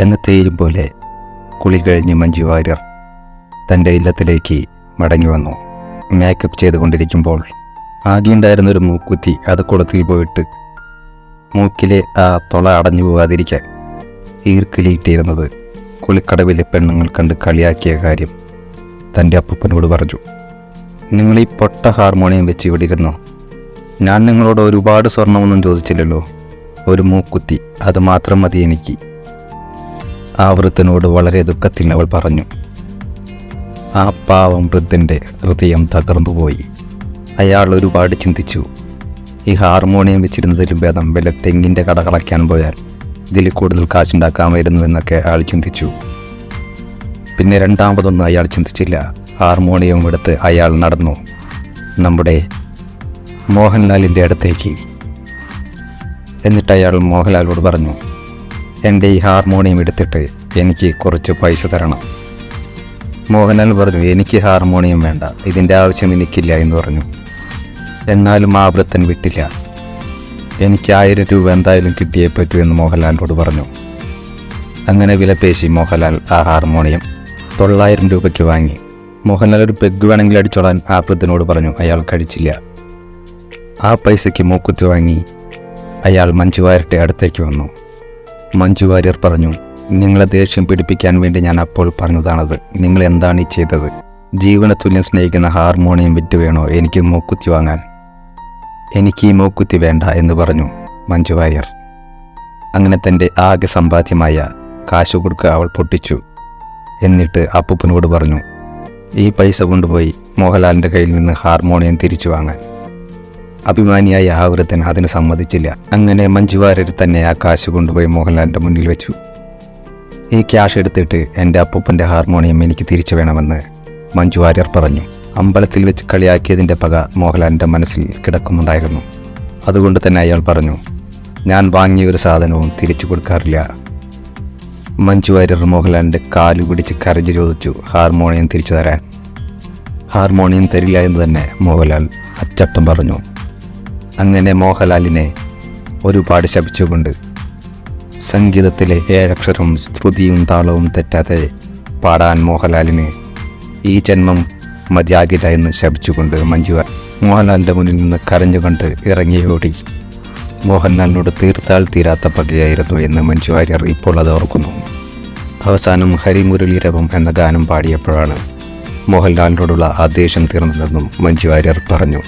എന്നത്തെയും പോലെ കുളി കഴിഞ്ഞ് മഞ്ജു വാര്യർ തന്റെ ഇല്ലത്തിലേക്ക് മടങ്ങി വന്നു. മേക്കപ്പ് ചെയ്തുകൊണ്ടിരിക്കുമ്പോൾ ആകെയുണ്ടായിരുന്ന ഒരു മൂക്കുത്തി അത് കുളത്തിൽ പോയിട്ട് മൂക്കിലെ ആ തുള അടഞ്ഞു പോകാതിരിക്കാൻ ഈർക്കിലിയിട്ടിരുന്നത് കുളിക്കടവിലെ പെണ്ണുങ്ങൾ കണ്ട് കളിയാക്കിയ കാര്യം തന്റെ അപ്പൂപ്പനോട് പറഞ്ഞു. നിങ്ങൾ ഈ പൊട്ട ഹാർമോണിയം വെച്ച് ഇവിടെ ഇരുന്നോ? ഞാൻ നിങ്ങളോട് ഒരുപാട് സ്വർണമൊന്നും ചോദിച്ചില്ലല്ലോ. ഒരു മൂക്കുത്തി അത് മാത്രം മതി എനിക്ക്. ആ വൃദ്ധനോട് വളരെ ദുഃഖത്തിൽ അവൾ പറഞ്ഞു ആ പാവം വൃദ്ധന്റെ ഹൃദയം തകർന്നുപോയി. അയാൾ ഒരുപാട് ചിന്തിച്ചു. ഈ ഹാർമോണിയം വെച്ചിരുന്നതിലും ഭേദം വില തെങ്ങിന്റെ കട കളയ്ക്കാൻ പോയാൽ ഇതിൽ കൂടുതൽ കാശുണ്ടാക്കാമായിരുന്നു എന്നൊക്കെ അയാൾ ചിന്തിച്ചു. പിന്നെ രണ്ടാമതൊന്നും അയാൾ ചിന്തിച്ചില്ല. ഹാർമോണിയം എടുത്ത് അയാൾ നടന്നു. നമ്മുടെ മോഹൻലാലിന്റെ അടുത്തേക്ക്. എന്നിട്ട് അയാൾ മോഹൻലാലോട് പറഞ്ഞു എന്റെ ഈ ഹാർമോണിയം എടുത്തിട്ട് എനിക്ക് കുറച്ച് പൈസ തരണം. മോഹൻലാൽ പറഞ്ഞു എനിക്ക് ഹാർമോണിയം വേണ്ട. ഇതിന്റെ ആവശ്യം എനിക്കില്ല എന്ന് പറഞ്ഞു. എന്നാലും ആ വൃത്തൻ വിട്ടില്ല. എനിക്ക് ആയിരം രൂപ എന്തായാലും കിട്ടിയേ പറ്റൂ എന്ന് മോഹൻലാലിനോട് പറഞ്ഞു. അങ്ങനെ വിലപേശി മോഹൻലാൽ ആ ഹാർമോണിയം തൊള്ളായിരം രൂപയ്ക്ക് വാങ്ങി. മോഹൻലാൽ ഒരു പെഗ് വേണമെങ്കിൽ അടിച്ചോളാൻ ആ വൃദ്ധനോട് പറഞ്ഞു അയാൾ കഴിച്ചില്ല. ആ പൈസയ്ക്ക് മൂക്കുത്തി വാങ്ങി അയാൾ മഞ്ജു വാര്യരുടെ അടുത്തേക്ക് വന്നു. മഞ്ജു വാര്യർ പറഞ്ഞു നിങ്ങളെ ദേഷ്യം പിടിപ്പിക്കാൻ വേണ്ടി ഞാൻ അപ്പോൾ പറഞ്ഞതാണത്. നിങ്ങൾ എന്താണ് ഈ ചെയ്തത്? ജീവന തുല്യം സ്നേഹിക്കുന്ന ഹാർമോണിയം വിറ്റ് വേണോ? എനിക്ക് മൂക്കുത്തി വാങ്ങാൻ. എനിക്ക് ഈ മൂക്കുത്തി വേണ്ട എന്ന് പറഞ്ഞു മഞ്ജു വാര്യർ. അങ്ങനെ തന്റെ ആകെ സമ്പാദ്യമായ കാശു കൊടുക്ക അവൾ പൊട്ടിച്ചു. എന്നിട്ട് അപ്പൂപ്പനോട് പറഞ്ഞു ഈ പൈസ കൊണ്ടുപോയി മോഹൻലാലിന്റെ കയ്യിൽ നിന്ന് ഹാർമോണിയം തിരിച്ചു വാങ്ങാൻ. അഭിമാനിയായ ആ വൃദ്ധൻ അതിന് സമ്മതിച്ചില്ല. അങ്ങനെ മഞ്ചുവാരിയർ തന്നെ ആ കാശ് കൊണ്ടുപോയി മോഹൻലാലിന്റെ മുന്നിൽ വെച്ചു. ഈ ക്യാഷ് എടുത്തിട്ട് എന്റെ അപ്പൂപ്പന്റെ ഹാർമോണിയം എനിക്ക് തിരിച്ചു വേണമെന്ന് മഞ്ജു വാര്യർ പറഞ്ഞു. അമ്പലത്തിൽ വെച്ച് കളിയാക്കിയതിന്റെ പക മോഹൻലാലിന്റെ മനസ്സിൽ കിടക്കുന്നുണ്ടായിരുന്നു. അതുകൊണ്ട് തന്നെ അയാൾ പറഞ്ഞു ഞാൻ വാങ്ങിയ ഒരു സാധനവും തിരിച്ചു കൊടുക്കാറില്ല. മഞ്ജു വാര്യർ മോഹൻലാലിന്റെ കാലു പിടിച്ച് കരഞ്ഞു ചോദിച്ചു ഹാർമോണിയം തിരിച്ചു തരാൻ? ഹാർമോണിയം തരില്ല എന്ന് തന്നെ മോഹൻലാൽ അച്ചട്ടം പറഞ്ഞു. അങ്ങനെ മോഹൻലാലിനെ ഒരുപാട് ശപിച്ചുകൊണ്ട് സംഗീതത്തിലെ ഏഴക്ഷരം ശ്രുതിയും താളവും തെറ്റാതെ പാടാൻ മോഹൻലാലിന് ഈ ജന്മം മതിയാകില്ല എന്ന് ശപിച്ചുകൊണ്ട് മഞ്ജു മോഹൻലാലിന്റെ മുന്നിൽ നിന്ന് കരഞ്ഞുകൊണ്ട് ഇറങ്ങിയോടി മോഹൻലാലിനോട് തീർത്താൽ തീരാത്ത പകയായിരുന്നു എന്ന് മഞ്ജു വാര്യർ ഇപ്പോൾ അത് ഓർക്കുന്നു. അവസാനം ഹരിമുരളീരവം എന്ന ഗാനം പാടിയപ്പോഴാണ് മോഹൻലാലിനോടുള്ള ആ ദേഷ്യം തീർന്നതെന്നും മഞ്ജു വാര്യർ പറഞ്ഞു.